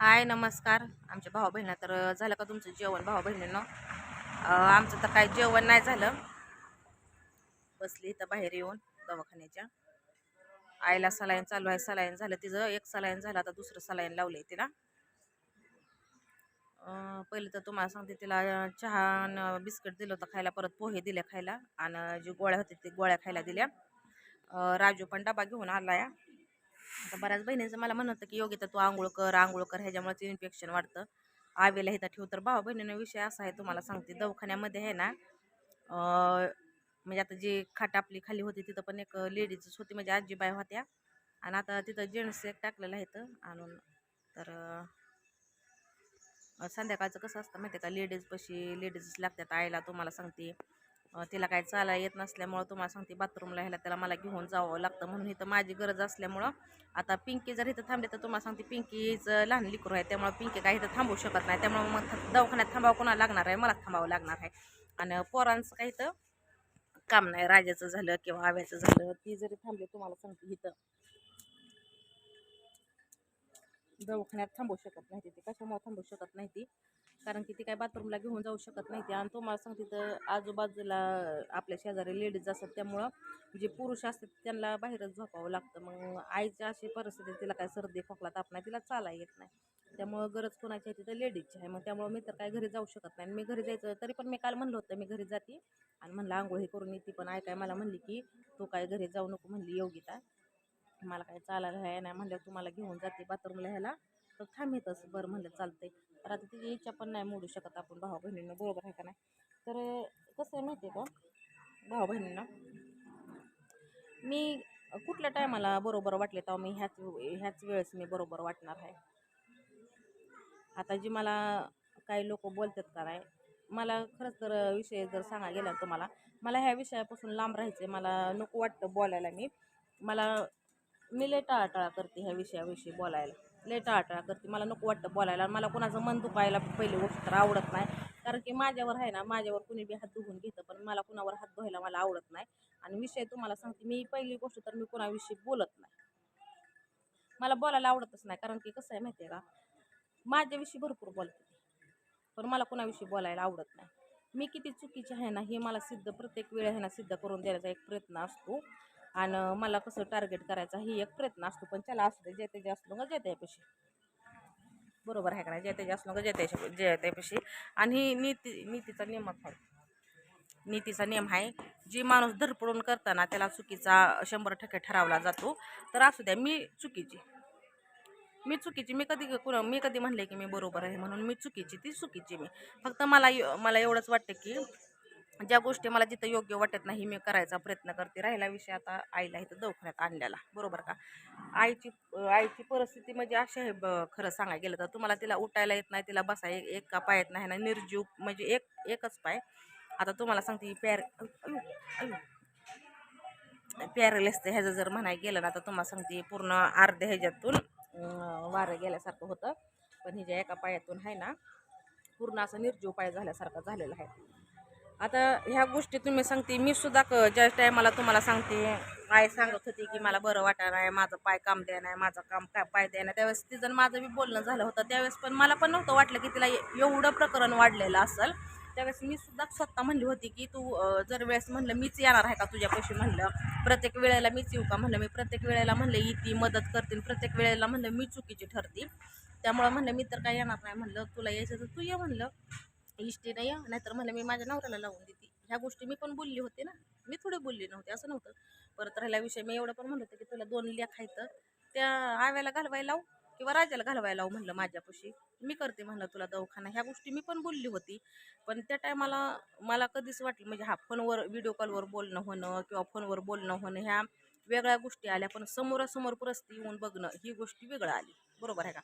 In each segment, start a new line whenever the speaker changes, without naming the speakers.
हाय नमस्कार. आमच्या भाऊ बहिणीला तर झालं का तुमचं जेवण भाऊ बहिणीनं आमचं तर काही जेवण नाही झालं. बसली इथं बाहेर येऊन दवाखान्याच्या. आईला सलाईन चालू आहे सलाईन झालं. तिचं एक सलाईन झालं आता दुसरं सलाईन लावलंय तिला. पहिले तर तुम्हाला सांगते तिला चहा आणि बिस्किट दिलं होतं खायला परत पोहे दिले खायला. आणि जे गोळ्या होते ते गोळ्या खायला दिल्या. राजू पण डबा घेऊन आला या आता बऱ्याच बहिणींचं मला म्हणत की योगिता तू आंघोळ कर आंघोळ कर ह्याच्यामुळेच इन्फेक्शन वाढतं. आवेला इथं ठेव तर भाऊ बहिणीनं विषय असा आहे तुम्हाला सांगते. दवाखान्यामध्ये आहे ना म्हणजे आता जी खाट आपली खाली होती तिथं पण एक लेडीजच होती म्हणजे आजीबाई होत्या. आणि आता तिथं जेंट्स एक टाकलेलं आहे तर आणून. तर संध्याकाळचं कसं असतं माहिती आहे का? लेडीजपाशी लेडीजच लागतात आईला तुम्हाला सांगते. तिला काय चालायला येत नसल्यामुळं तुम्हाला सांगते बाथरूमला ह्याला त्याला मला घेऊन जावं लागतं म्हणून इथं माझी गरज असल्यामुळं आता पिंकी जर इथं थांबले तर तुम्हाला सांगते पिंकीचं लहान लिकरू आहे त्यामुळं पिंकी काही इथं थांबू शकत नाही त्यामुळं मग दवाखान्यात थांबावं कोणाला लागणार आहे मला थांबावं लागणार आहे. आणि पोरांचं काही तर काम नाही राजाचं झालं किंवा आव्याचं झालं ती जरी थांबली तुम्हाला सांगते इथं दवाखान्यात थांबू शकत नाही ती कशामुळे थांबू शकत नाही ती. कारण की ती काय बाथरूमला घेऊन जाऊ शकत नाही ती. आणि तुम्हाला सांगते तर आजूबाजूला आपल्या शेजारी लेडीज असतात त्यामुळं जे पुरुष असतात त्यांना बाहेरच झोपावं लागतं. मग आईच्या अशी परिस्थिती तिला काय सर्दी खोकला ताप नाही तिला चाला येत नाही. त्यामुळं गरज कोणाची आहे तिथं लेडीजची आहे. मग त्यामुळं मी तर काय घरी जाऊ शकत नाही. आणि मी घरी जायचं तरी पण मी काल म्हणलं होतं मी घरी जाते. आणि म्हणलं आंघोळ हे करून येते. पण ऐकाय काय मला म्हणली की तू काय घरी जाऊ नको म्हणली योगिता. मला काय चालायला ह्या नाही म्हणलं तुम्हाला घेऊन जाते बाथरूमला ह्याला. तर थांबेतच बरं म्हणलं चालतंय. तर आता तिची इच्छा पण नाही मोडू शकत आपण भाऊ बहिणींना बरोबर आहे का नाही? तर कसं आहे माहिती आहे का भाऊ बहिणींना मी कुठल्या टायमाला बरोबर वाटले तेव्हा मी ह्याच ह्याच वेळेस मी बरोबर वाटणार आहे. आता जी मला काही लोक बोलतात का नाही मला खरंच तर विषय जर सांगा गेला तुम्हाला मला ह्या विषयापासून लांब राहायचं आहे मला नको वाटतं बोलायला मी. मला मी लय टाळाटाळा करते ह्या विषयाविषयी बोलायला. लय टाळाटाळा करते. मला नको वाटतं बोलायला. मला कोणाचं मन दुखायला पहिली गोष्ट तर आवडत नाही. कारण की माझ्यावर आहे ना माझ्यावर कुणी बी हात धुवून घेतं पण मला कुणावर हात धुवायला मला आवडत नाही. आणि विषय तुम्हाला सांगते मी पहिली गोष्ट तर मी कोणाविषयी बोलत नाही. मला बोलायला आवडतच नाही. कारण की कसं आहे माहिती आहे का माझ्याविषयी भरपूर बोलते पण मला कोणाविषयी बोलायला आवडत नाही. मी किती चुकीचे आहे ना हे मला सिद्ध प्रत्येक वेळ आहे ना सिद्ध करून देण्याचा एक प्रयत्न असतो. आणि मला कसं टार्गेट करायचा ही एक प्रयत्न असतो पण त्याला असू दे जे असलो का जे त्यापाशी बरोबर आहे का नाही? जे असलो का जे त्याच्या जे आणि ही नीती नीतीचा नियमच आहे. नीतीचा नियम आहे जी माणूस धरपडून करताना त्याला चुकीचा शंभर टक्के ठरवला जातो तर असू द्या मी चुकीची. मी चुकीची मी कधी कुणा मी कधी म्हणले की मी बरोबर आहे म्हणून मी चुकीची ती चुकीची मी. फक्त मला मला एवढंच वाटतं की ज्या गोष्टी मला जिथं योग्य वाटत नाही मी करायचा प्रयत्न करते. राहिला विषय आता आईला इथं दवाखान्यात आणलेला. बरोबर का? आईची आईची परिस्थिती म्हणजे अशी आहे ब- खरं सांगायला गेलं तर. तुम्हाला तिला उठायला येत नाही तिला बसा एक एका पायात नाही ना निर्जीव म्हणजे एक एकच पाय. आता तुम्हाला सांगते पॅर पॅरलेस अयो ह्याचं जर म्हणायला गेलं ना तर तुम्हाला सांगते पूर्ण अर्ध्या ह्याच्यातून वारं गेल्यासारखं होतं. पण हिच्या एका पायातून आहे ना पूर्ण असं निर्जीव पाय झाल्यासारखं झालेलं आहे. आता ह्या गोष्टी तुम्ही सांगते मी सुद्धा क ज्या टायमाला तुम्हाला सांगते आई सांगत होती की मला बरं वाटा नाही माझं पाय काम द्या नाही माझं काम काय पाय द्या नाही. त्यावेळेस तिचं माझं बी बोलणं झालं होतं. त्यावेळेस पण मला पण नव्हतं वाटलं की तिला एवढं प्रकरण वाढलेलं असेल. त्यावेळेस मी सुद्धा स्वतः म्हणली होती की तू जर वेळेस म्हणलं मीच येणार आहे का तुझ्यापाशी म्हणलं प्रत्येक वेळेला मीच येऊ का म्हणलं मी प्रत्येक वेळेला म्हणलं येते मदत करते प्रत्येक वेळेला म्हणलं मी चुकीची ठरते. त्यामुळं म्हणलं मी तर काय येणार नाही म्हणलं तुला यायचं तर तू ये म्हणलं. इष्टी या नाहीतर म्हणलं मी माझ्या नवऱ्याला लावून देते. ह्या गोष्टी मी पण बोलली होते ना. मी थोडी बोलली नव्हते असं नव्हतं. परत राहिल्या विषय मी एवढं पण म्हणलं होतं की तुला दोन लेख आहेत त्या आव्याला घालवायला लावू किंवा राजाला घालवायला लावू म्हणलं माझ्यापाशी. मी करते म्हणलं तुला दवाखाना. ह्या गोष्टी मी पण बोलली होती. पण त्या टायमाला मला कधीच वाटलं म्हणजे हा फोनवर व्हिडिओ कॉलवर बोलणं होणं किंवा फोनवर बोलणं होणं ह्या वेगळ्या गोष्टी आल्या. पण समोरासमोर परस्ती येऊन बघणं ही गोष्टी वेगळं आली. बरोबर आहे का?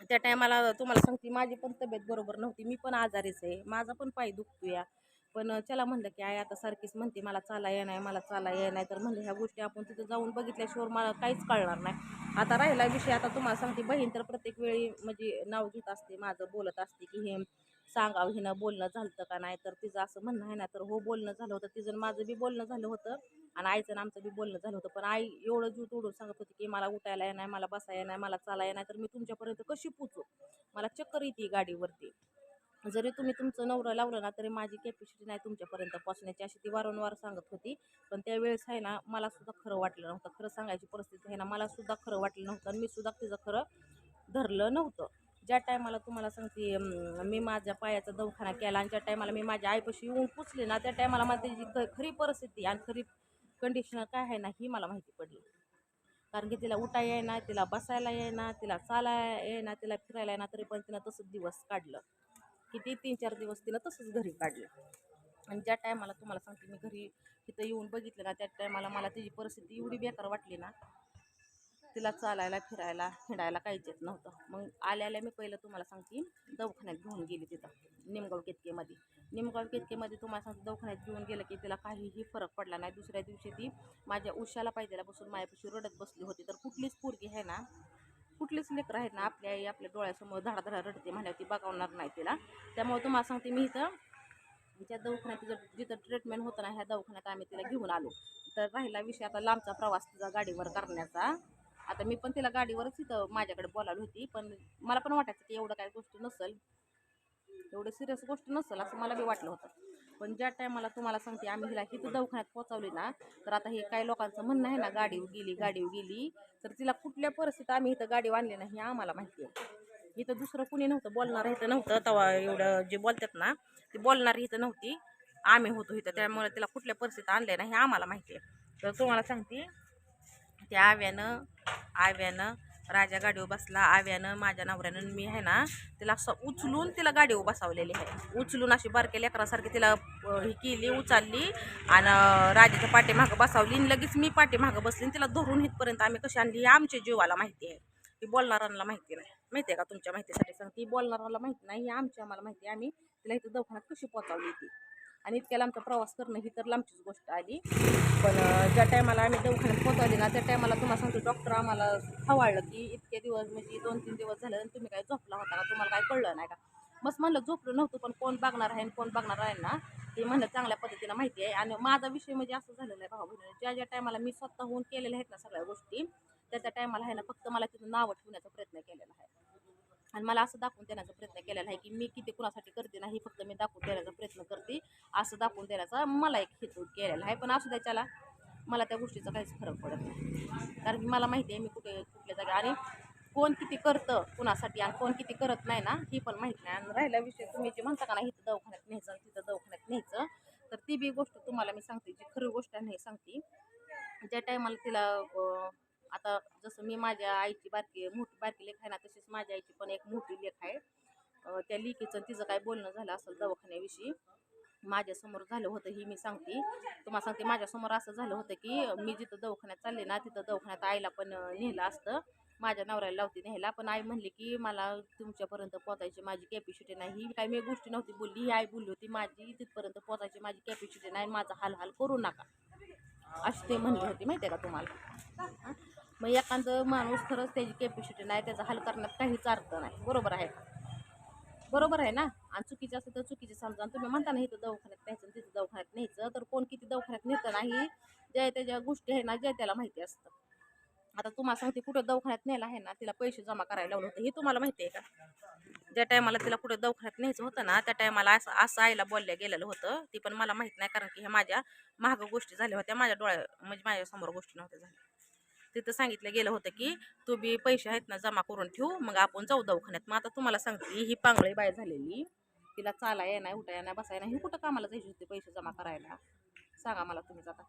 त्या टायमाला तुम्हाला सांगते माझी पण तब्येत बरोबर नव्हती. मी पण आजारीच आहे. माझा पण पाय दुखतो या पण त्याला म्हणलं की आई आता सारखीच म्हणते मला चाला ये नाही मला चाला ये नाही. तर म्हणलं ह्या गोष्टी आपण तिथं जाऊन बघितल्याशिवाय मला काहीच कळणार नाही. आता राहिला विषय. आता तुम्हाला सांगते बहीण तर प्रत्येक वेळी म्हणजे नाव घेत असते माझं बोलत असते की हे सांगावं हिनं बोलणं झालं का नाही? तर तिचं असं म्हणणं आहे ना तर हो बोलणं झालं होतं. तिचं माझं बी बोलणं झालं होतं आणि आईचं आणि आमचं बी बोलणं झालं होतं. पण आई एवढं जीव तोडून सांगत होती की मला उठायला नाही मला बसायला नाही मला चालायला नाही तर मी तुमच्यापर्यंत कशी पोचू मला चक्कर येते गाडीवरती. जरी तुम्ही तुमचं नवरं लावलं ना तरी माझी कॅपॅसिटी नाही तुमच्यापर्यंत पोचण्याची अशी ती वारंवार सांगत होती. पण त्यावेळेस आहे ना मला सुद्धा खरं वाटलं नव्हतं. खरं सांगायची परिस्थिती आहे ना मला सुद्धा खरं वाटलं नव्हतं आणि मी सुद्धा तिचं खरं धरलं नव्हतं. ज्या टायमाला तुम्हाला सांगते मी माझ्या पायाचा दवाखाना केला आणि ज्या टायमाला मी माझ्या आईपाशी येऊन पुचले ना त्या टायमाला माझी त्याची खरी परिस्थिती आणि खरी कंडिशन काय आहे ना ही मला माहिती पडली. कारण की तिला उठा येईना तिला बसायला येईना तिला चालायला येईना तिला फिरायला येईना तरी पण तिनं तसंच दिवस काढलं. किती तीन चार दिवस तिनं तसंच घरी काढलं. आणि ज्या टायमाला तुम्हाला सांगते मी घरी तिथं येऊन बघितलं ना त्या टायमाला मला तिची परिस्थिती एवढी बेकार वाटली ना तिला चालायला फिरायला हिंडायला काहीच येत नव्हतं. मग आल्या आल्या मी पहिलं तुम्हाला सांगते दवाखान्यात घेऊन गेली तिथं निमगाव केतकेमध्ये. निमगाव केतकेमध्ये तुम्हाला सांगते दवाखान्यात घेऊन गेलं की तिला काहीही फरक पडला नाही. दुसऱ्या दिवशी ती माझ्या उशाला पाहिजेला बसून माझ्यापाशी रडत बसली होती. तर कुठलीच पोरगी आहे ना कुठलीच लेकरं आहेत ना आपल्या आई आपल्या डोळ्यासमोर धडाधडा रडते म्हणल्यावर ती बघावणार नाही तिला. त्यामुळे तुम्हाला सांगते मी इथं ज्या दवाखान्यात तिचं जिथं ट्रीटमेंट होतं ना ह्या दवाखान्यात आम्ही तिला घेऊन आलो. तर राहिला विषय आता लांबचा प्रवास तिचा गाडीवर करण्याचा. आता मी पण तिला गाडीवरच इथं माझ्याकडे बोलावली होती पण मला पण वाटायचं की एवढं काय गोष्ट नसेल एवढं सिरियस गोष्ट नसेल असं मला बी वाटलं होतं. पण ज्या टायमाला तुम्हाला सांगते आम्ही हिला इथं दवाखान्यात पोहोचवली ना तर आता हे काही लोकांचं म्हणणं आहे ना गाडीवर गेली गाडीवर गेली तर तिला कुठल्या परिस्थितीत आम्ही इथं गाडी आणली नाही हे आम्हाला माहिती आहे. इथं दुसरं कुणी नव्हतं बोलणार इथं नव्हतं तेव्हा एवढं जे बोलतात ना ती बोलणारी इथं नव्हती आम्ही होतो इथं त्यामुळे तिला कुठल्या परिस्थितीत आणले नाही हे आम्हाला माहिती आहे. तर तुम्हाला सांगते त्या आव्यानं आव्यानं राजा गाडीवर बसला. आव्यानं माझ्या नवऱ्यानं मी आहे ना तिला असं उचलून तिला गाडीवर बसावलेली आहे. उचलून अशी बारक्या लेकरासारखी तिला ही केली उचलली आणि राजाच्या पाठीमागं बसावली आणि लगेच मी पाठीमागं बसली तिला धरून इथपर्यंत आम्ही कशी आणली आमच्या जीवाला माहिती आहे. ती बोलणाऱ्यांना माहिती नाही. माहिती आहे का तुमच्या माहितीसाठी सांगते. ती बोलणाऱ्याला माहिती नाही ही आमची आम्हाला माहिती आहे. आम्ही तिला इथं दवाखान्यात कशी पोचावली ती आणि इतक्या लांबचा प्रवास करणं ही तर लांबचीच गोष्ट आली. पण ज्या टायमाला आम्ही दवाखान्यात पोहोचवले ना त्या टायमाला तुम्हाला सांगतो डॉक्टर आम्हाला खवाळलं की इतके दिवस म्हणजे दोन तीन दिवस झाले आणि तुम्ही काय झोपला होता का? तुम्हाला काय कळलं नाही का? बस म्हणलं झोपलं नव्हतं पण कोण बघणार आहे आणि कोण बघणार आहे ना? ते म्हणलं चांगल्या पद्धतीनं माहिती आहे. आणि माझा विषय म्हणजे असं झालेलं आहे भाऊ बहिणी ज्या ज्या टायमाला मी स्वतःहून केलेल्या आहेत ना सगळ्या गोष्टी त्या त्या टायमाला आहे ना फक्त मला तिथं नावं ठेवण्याचा प्रयत्न केलेला आहे. आणि मला असं दाखवून देण्याचा प्रयत्न केलेला आहे की मी किती कुणासाठी करते नाही फक्त मी दाखवून देण्याचा प्रयत्न करते. असं दाखवून देण्याचा मला एक हेतू केलेला आहे. पण असू द्या त्याला मला त्या गोष्टीचा काहीच फरक पडत नाही. कारण की मला माहिती आहे मी कुठे कुठल्या जागा. आणि कोण किती करतं कुणासाठी आणि कोण किती करत नाही ना ही पण माहीत नाही. आणि राहिला विषय तुम्ही जे म्हणता का नाही इथं दवाखान्यात न्यायचं आणि तिथं दवाखान्यात न्यायचं तर ती बी गोष्ट तुम्हाला मी सांगते. जी खरी गोष्ट आहे सांगते. ज्या टायमाला तिला आता जसं मी माझ्या आईची बारकी मोठी बारकी लेख आहे ना तशीच माझ्या आईची पण एक मोठी लेख आहे. त्या लेखीचं तिचं काय बोलणं झालं असेल दवाखान्याविषयी माझ्यासमोर झालं होतं ही मी सांगते. तुम्हाला सांगते माझ्यासमोर असं झालं होतं की मी जिथं दवाखान्यात चालले ना तिथं दवाखान्यात आईला पण नेलं असतं. माझ्या नवऱ्याला लावते न्यायला पण आई म्हणली की मला तुमच्यापर्यंत पोचायची माझी कॅपॅसिटी नाही. ही काही मी गोष्टी नव्हती बोलली ही आई बोलली होती माझी तिथपर्यंत पोचायची माझी कॅपॅसिटी नाही माझा हाल हाल करू नका. अशी ते म्हणली होती माहिती आहे का तुम्हाला? मग एखादं माणूस खरंच त्याची कॅपॅसिटी नाही त्याचा हल करण्यात काहीच अर्थ नाही. बरोबर आहे बरोबर आहे ना? आणि चुकीचं असतं तर चुकीचे समजा. आणि तुम्ही म्हणता ना इथं दवाखान्यात न्यायचं तिथं दवाखान्यात न्यायचं. तर कोण किती दवाखान्यात नेतं नाही ज्या त्याच्या गोष्टी आहे ना ज्या त्याला माहिती असतं. आता तुम्हाला सांगते कुठं दवाखान्यात नेलं आहे ना तिला पैसे जमा करायला लावलं होतं. हे तुम्हाला माहिती आहे का? ज्या टायमाला तिला कुठं दवाखान्यात न्यायचं होतं ना त्या टायमाला असं असं आईला बोलल्या गेलेलं होतं. ती पण मला माहीत नाही कारण की ह्या माझ्या महाग गोष्टी झाल्या होत्या. माझ्या डोळ्या म्हणजे माझ्यासमोर गोष्टी नव्हत्या झाल्या. तिथं सांगितलं गेलं होतं की तू बी पैसे आहेत ना जमा करून ठेवू मग आपण जाऊ दवाखान्यात. मग आता तुम्हाला सांगते ही पांगळी बाय झालेली. तिला चाला ये उठा उठाय नाही बसाय ही कुठं कामाला जायची होती पैसे जमा करायला? सांगा मला तुम्ही जाता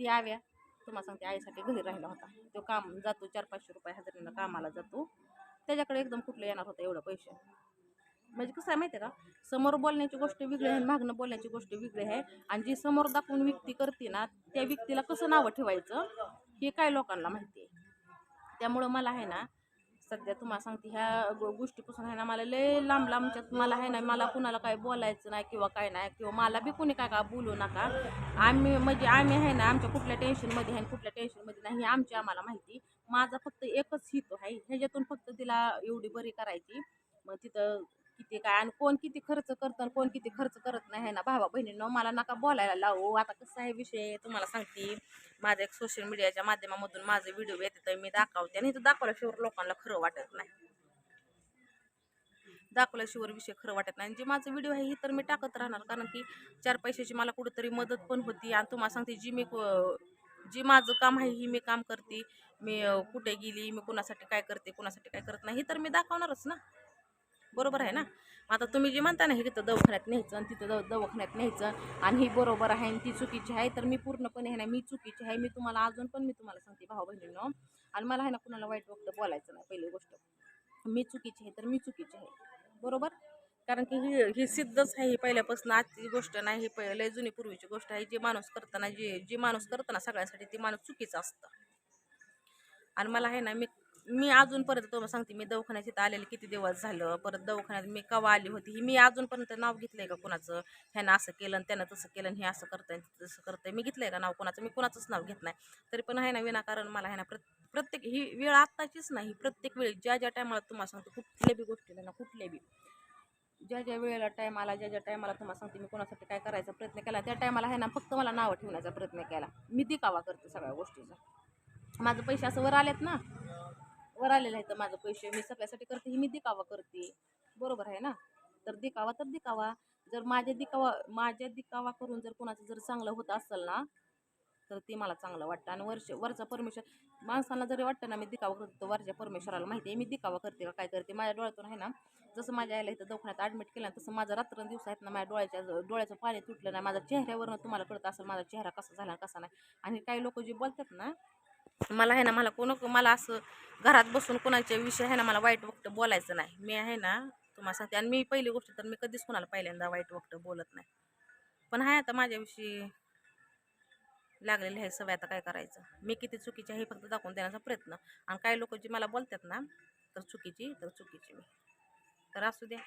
ती आव्या तुम्हाला सांगते आईसाठी घरी राहिला होता. तो काम जातो चार पाचशे रुपये हजारीनं कामाला जातो. त्याच्याकडे एकदम कुठलं येणार होतं एवढं पैसे? म्हणजे कसं आहे माहिती आहे का? समोर बोलण्याची गोष्ट वेगळी आहे आणि मागणं बोलण्याची गोष्ट वेगळी आहे. आणि जी समोर दाखवून व्यक्ती करते ना त्या व्यक्तीला कसं नावं ठेवायचं? हे काय लोकांना माहिती आहे? त्यामुळं मला आहे ना सध्या तुम्हाला सांगते ह्या गोष्टीपासून आहे ना मला लय लांब लांबच्यात मला आहे ना मला कुणाला काय बोलायचं नाही किंवा काय नाही किंवा मला बी कुणी काय का बोलू नका. आम्ही म्हणजे आम्ही आहे ना आमच्या कुठल्या टेन्शनमध्ये आहे कुठल्या टेन्शनमध्ये नाही हे आमची आम्हाला माहिती. माझा फक्त एकच हितो आहे ह्याच्यातून फक्त तिला एवढी बरी करायची. मग तिथं किती काय आणि कोण किती खर्च करतं आणि कोण किती खर्च करत नाही आहे ना भावा बहिणींना मला नका बोलायला लावू. आता कसं आहे विषय तुम्हाला सांगते. माझ्या एक सोशल मीडियाच्या माध्यमामधून माझे व्हिडिओ येते तर मी दाखवते. आणि इथं दाखवल्याशिवाय लोकांना खरं वाटत नाही. दाखवल्याशिवाय विषय खरं वाटत नाही. आणि जे माझं व्हिडिओ आहे ही तर मी टाकत राहणार. कारण की चार पैशाची मला कुठंतरी मदत पण होती. आणि तुम्हाला सांगते जी मी जी माझं काम आहे ही मी काम करते. मी कुठे गेली मी कुणासाठी काय करते कुणासाठी काय करत नाही हे तर मी दाखवणारच ना. बरोबर आहे ना? आता तुम्ही जे म्हणता ना हे तिथं दवाखान्यात न्यायचं आणि तिथं दव दवाखान्यात न्यायचं आणि ही बरोबर आहे आणि ती चुकीची आहे तर मी पूर्णपणे आहे ना मी चुकीची आहे. मी तुम्हाला अजून पण मी तुम्हाला सांगते भाऊ बहिणींनो आणि मला आहे ना कुणाला वाईट वक्त बोलायचं नाही पहिली गोष्ट. मी चुकीची आहे तर मी चुकीची आहे. बरोबर? कारण की ही ही सिद्धच आहे ही पहिल्यापासून आजची गोष्ट नाही ही पहिले जुनी पूर्वीची गोष्ट आहे. जे माणूस करताना जे जे माणूस करताना सगळ्यांसाठी ते माणूस चुकीचं असतं. आणि मला आहे ना मी मी अजूनपर्यंत तुम्हाला सांगते मी दवाखान्यात इथं आलेले किती दिवस झालं परत दवाखान्यात मी कवा आली होती ही मी अजूनपर्यंत नाव घेतलंय का कुणाचं? ह्यानं असं केलं आणि त्यानं तसं केलं हे असं करतंय तसं करतंय. मी घेतलंय का नाव कुणाचं? मी कुणाचंच नाव घेत नाही. तरी पण आहे ना विनाकारण मला आहे ना प्रत्येक ही वेळ आत्ताचीच नाही प्रत्येक वेळी ज्या ज्या टायमाला तुम्हाला सांगतो कुठल्या बी गोष्टीला ना कुठल्या बी ज्या ज्या वेळेला टाईम आला ज्या ज्या टायमाला तुम्हाला सांगते मी कोणासाठी काय करायचा प्रयत्न केला त्या टायमाला आहे ना फक्त मला नावं ठेवण्याचा प्रयत्न केला. मी दिकावा करते सगळ्या गोष्टीचा. माझं पैसे असं वर आलेत ना वर आलेलं आहे तर माझं पैसे मी सगळ्यासाठी करते ही मी दिकावा करते. बरोबर आहे ना? तर दिकावा तर दिकावा जर माझ्या दिकावा माझ्या दिकावा करून जर कोणाचं जर चांगलं होत असेल ना तर ते मला चांगलं वाटतं. आणि वर्ष वरचा परमेश्वर माणसांना जरी वाटतं ना मी दिकावा करतो वरच्या परमेश्वराला माहिती आहे मी दिकावा करते का काय करते माझ्या डोळ्यातून आहे ना जसं माझ्या आईला इथं दवाखान्यात ॲडमिट केलं तसं माझं रात्र दिवस आहेत ना माझ्या डोळ्याच्या डोळ्याचं पाणी तुटलं नाही माझ्या चेहऱ्यावरनं तुम्हाला कळत असेल माझा चेहरा कसा झाला कसा नाही. आणि काही लोक जे बोलतात ना मला आहे ना मला कोण मला असं घरात बसून कोणाच्या विषय आहे ना मला वाईट वक्त बोलायचं नाही. मी आहे ना तुम्हाला सांगते आणि मी पहिली गोष्ट तर मी कधीच कोणाला पहिल्यांदा वाईट वक्त बोलत नाही. पण आहे आता माझ्याविषयी लागलेली आहे सवय आता काय करायचं? मी किती चुकीची आहे हे फक्त दाखवून देण्याचा प्रयत्न. आणि काही लोक जी मला बोलतात ना तर चुकीची तर चुकीची मी. तर असू द्या.